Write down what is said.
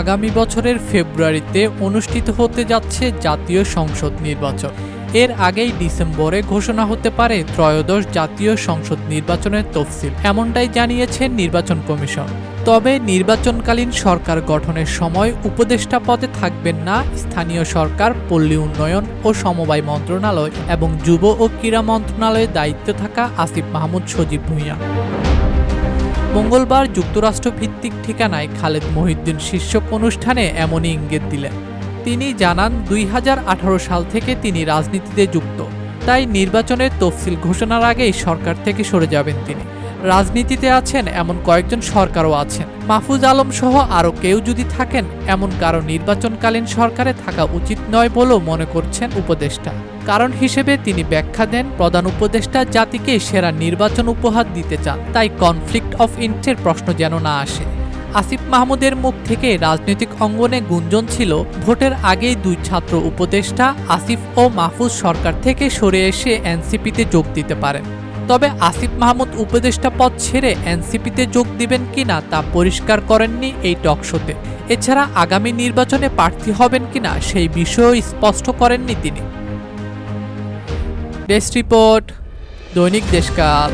আগামী বছরের ফেব্রুয়ারিতে অনুষ্ঠিত হতে যাচ্ছে জাতীয় সংসদ নির্বাচন। এর আগেই ডিসেম্বরে ঘোষণা হতে পারে ত্রয়োদশ জাতীয় সংসদ নির্বাচনের তফসিল, এমনটাই জানিয়েছেন নির্বাচন কমিশন। তবে নির্বাচনকালীন সরকার গঠনের সময় উপদেষ্টা পদে থাকবেন না স্থানীয় সরকার, পল্লী উন্নয়ন ও সমবায় মন্ত্রণালয় এবং যুব ও ক্রীড়া মন্ত্রণালয়ে দায়িত্বে থাকা আসিফ মাহমুদ সজীব ভূঁইয়া। মঙ্গলবার যুক্তরাষ্ট্র ভিত্তিক ঠিকানায় খালেদ মহিউদ্দিন শীর্ষক অনুষ্ঠানে এমনই ইঙ্গিত দিলেন। তিনি জানান, দুই হাজার আঠারো সাল থেকে তিনি রাজনীতিতে যুক্ত। তাই নির্বাচনের তফসিল ঘোষণার আগেই সরকার থেকে সরে যাবেন তিনি। রাজনীতিতে আছেন এমন কয়েকজন সরকারও আছেন। মাহফুজ আলম সহ আরও কেউ যদি থাকেন, এমন কারও নির্বাচনকালীন সরকারে থাকা উচিত নয় বলেও মনে করছেন উপদেষ্টা। কারণ হিসেবে তিনি ব্যাখ্যা দেন, প্রধান উপদেষ্টা জাতিকে সেরা নির্বাচন উপহার দিতে চান, তাই কনফ্লিক্ট অফ ইন্টের প্রশ্ন যেন না আসে। আসিফ মাহমুদের মুখ থেকে রাজনৈতিক অঙ্গনে গুঞ্জন ছিল, ভোটের আগেই দুই ছাত্র উপদেষ্টা আসিফ ও মাহফুজ সরকার থেকে সরে এসে এনসিপিতে যোগ দিতে পারেন। তবে আসিফ মাহমুদ উপদেষ্টা পদ ছেড়ে এনসিপিতে যোগ দিবেন কিনা তা পরিষ্কার করেননি এই টকশোতে এছাড়া আগামী নির্বাচনে প্রার্থী হবেন কিনা সেই বিষয়েও স্পষ্ট করেননি তিনি। ডেস্ক রিপোর্ট, দৈনিক দেশকাল।